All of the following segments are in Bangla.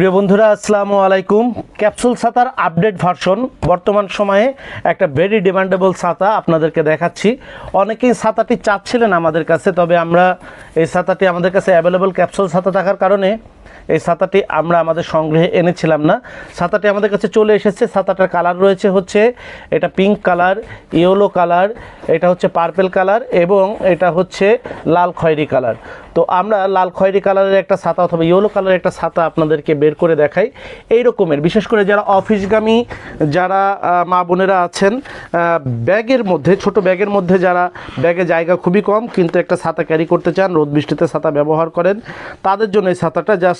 প্রিয় বন্ধুরা, আসসালামু আলাইকুম। ক্যাপসুল ছাতার আপডেট ভার্সন, বর্তমান সময়ে একটা ভেরি ডিমান্ডেবল ছাতা আপনাদেরকে দেখাচ্ছি। অনেকেই ছাতাটি চাচ্ছিলেন আমাদের কাছে, তবে আমরা এই ছাতাটি আমাদের কাছে অ্যাভেলেবল ক্যাপসুল ছাতা থাকার কারণে এই ছাতাটি আমরা আমাদের সংগ্রহে এনেছিলাম না। ছাতাটি আমাদের কাছে চলে এসেছে। ছাতাটার কালার রয়েছে হচ্ছে এটা পিঙ্ক কালার ইয়েলো কালার এটা হচ্ছে পার্পেল কালার এবং এটা হচ্ছে লাল খয়েরি কালার তো আমরা লাল খয়েরি কালারের একটা ছাতা অথবা ইয়েলো কালারের একটা ছাতা আপনাদেরকে বের করে দেখাই। এই রকমের, বিশেষ করে যারা অফিসগামী, যারা মা বোনেরা আছেন ব্যাগের মধ্যে, ছোট ব্যাগের মধ্যে যারা ব্যাগে জায়গা খুবই কম, কিন্তু একটা ছাতা ক্যারি করতে চান, রোদ বৃষ্টিতে ছাতা ব্যবহার করেন, তাদের জন্য এই ছাতাটা জাস্ট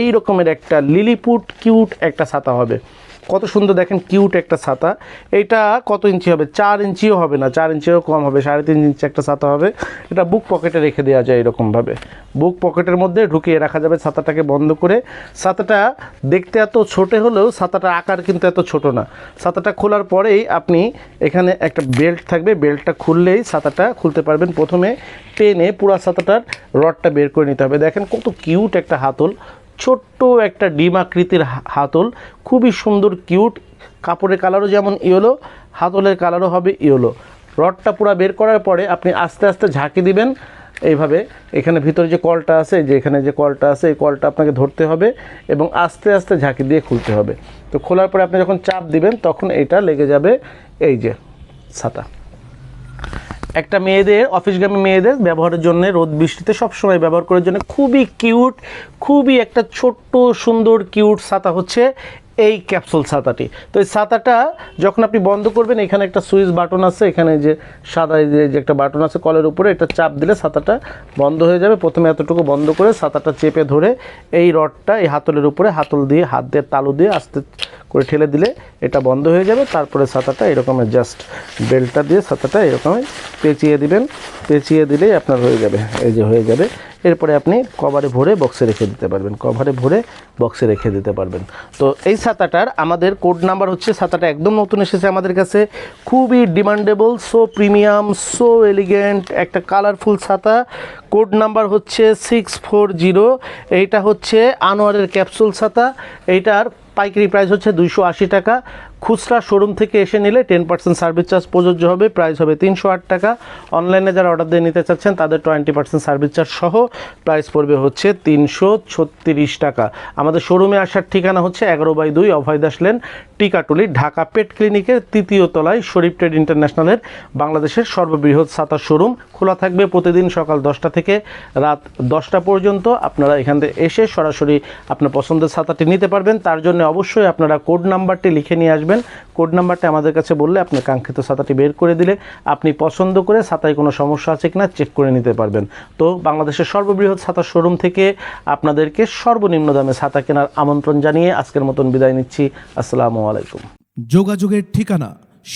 এই রকমের একটা লিলিপুট কিউট একটা ছাতা হবে। কত সুন্দর দেখেন কিউট একটা ছাতা। এইটা কত ইঞ্চি হবে? চার ইঞ্চিও হবে না, চার ইঞ্চিও কম হবে, সাড়ে তিন ইঞ্চি একটা ছাতা হবে। এটা বুক পকেটে রেখে দেওয়া যায় এরকমভাবে। বুক পকেটের মধ্যে ঢুকিয়ে রাখা যাবে ছাতাটাকে বন্ধ করে। ছাতাটা দেখতে এত ছোট হলেও ছাতাটার আকার কিন্তু এত ছোট না। ছাতাটা খোলার পরেই আপনি এখানে একটা বেল্ট থাকবে। বেল্টটা খুললেই ছাতাটা খুলতে পারবেন। প্রথমে টেনে পুরা ছাতাটার রডটা বের করে নিতে হবে। দেখেন কত কিউট একটা হাতল। ছোট্ট একটা ডিম আকৃতির হাতল। খুবই সুন্দর, কিউট। কাপড়ের কালারও যেমন ইয়েলো, হাতলের কালারও হবে ইয়েলো। রডটা পুরো বের করার পরে আপনি আস্তে আস্তে ঝাঁকি দিবেন। এইভাবে এখানে ভিতরে যে কলটা আছে যে এখানে যে কলটা আছে, এই কলটা আপনাকে ধরতে হবে এবং আস্তে আস্তে ঝাঁকি দিয়ে খুলতে হবে। তো খোলার পরে আপনি যখন চাপ দিবেন, তখন এটা লেগে যাবে এই যে ছাতা। একটা মেয়েদের, অফিসগামী মেয়েদের ব্যবহারের জন্য রোদ, বৃষ্টিতে সবসময় ব্যবহার করার জন্য খুবই কিউট খুবই একটা ছোট্ট, সুন্দর কিউট ছাতা হচ্ছে এই ক্যাপসুল ছাতাটি। তো এই ছাতাটা যখন আপনি বন্ধ করবেন, এখানে একটা সুইচ বাটন আছে, এখানে যে সাদা যে একটা বাটন আছে কলের উপরে, এটা চাপ দিলে ছাতাটা বন্ধ হয়ে যাবে। প্রথমে এতটুকু বন্ধ করে ছাতাটা চেপে ধরে এই রডটা এই হাতলের উপরে হাতল দিয়ে, হাত দিয়ে, তালু দিয়ে আস্তে করে ঠেলে দিলে এটা বন্ধ হয়ে যাবে। তারপরে ছাতাটা এরকমের জাস্ট বেল্টটা দিয়ে ছাতাটা এরকমই পেঁচিয়ে দিবেন। পেঁচিয়ে দিলেই আপনার হয়ে যাবে। এই যে হয়ে যাবে। এরপরে আপনি কভারে ভরে বক্সে রেখে দিতে পারবেন। কভারে ভরে বক্সে রেখে দিতে পারবেন। তো এই ছাতাটার আমাদের কোড নাম্বার হচ্ছে, ছাতাটা একদম নতুন এসেছে আমাদের কাছে। খুবই demandable so premium so elegant একটা কালারফুল ছাতা। কোড নাম্বার হচ্ছে সিক্স ফোর জিরো এইটা হচ্ছে আনোয়ারের ক্যাপসুল ছাতা। এইটার পাইকারি প্রাইস হচ্ছে দুইশো আশি টাকা। খুচরা শোরুম থেকে এসে নিলে টেন পার্সেন্ট সার্ভিস চার্জ প্রযোজ্য হবে। প্রাইস হবে তিনশো আট টাকা। অনলাইনে যারা অর্ডার দিয়ে নিতে চাচ্ছেন, তাদের টোয়েন্টি পার্সেন্ট সার্ভিস চার্জ সহ প্রাইস পড়বে হচ্ছে তিনশো ছত্রিশ টাকা। আমাদের শোরুমে আসার ঠিকানা হচ্ছে এগারো বাই দুই অভয় দাস লেন, টিকাটুলি, ঢাকা পেট ক্লিনিকের তৃতীয় তলায় শরীফ ট্রেড ইন্টারন্যাশনালের বাংলাদেশের সর্ববৃহৎ ছাতার শোরুম। খোলা থাকবে প্রতিদিন সকাল দশটা থেকে রাত দশটা পর্যন্ত। আপনারা এখান থেকে এসে সরাসরি আপনার পছন্দের ছাতাটি নিতে পারবেন। তার জন্য অবশ্যই আপনারা কোড নাম্বারটি লিখে নিয়ে আসবেন। কোড নাম্বারটা আমাদের কাছে বললে আপনার কাঙ্ক্ষিত ছাতাটি বের করে দিলে আপনি পছন্দ করে ছাতায় কোনো সমস্যা আছে কিনা চেক করে নিতে পারবেন। তো বাংলাদেশের সর্ববৃহৎ ছাতার শোরুম থেকে আপনাদেরকে সর্বনিম্ন দামে ছাতা কেনার আমন্ত্রণ জানিয়ে আজকের মতন বিদায় নিচ্ছি। আসসালামু আলাইকুম। যোগাযোগের ঠিকানা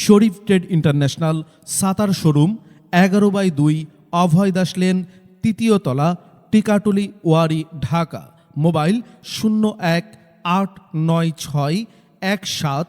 Sharif trade international Sattar showroom, এগারো বাই দুই অভয় দাস লেন, তৃতীয় তলা, টিকাটুলি, ওয়ারি, ঢাকা। মোবাইল শূন্য এক আট নয় ছয় এক সাত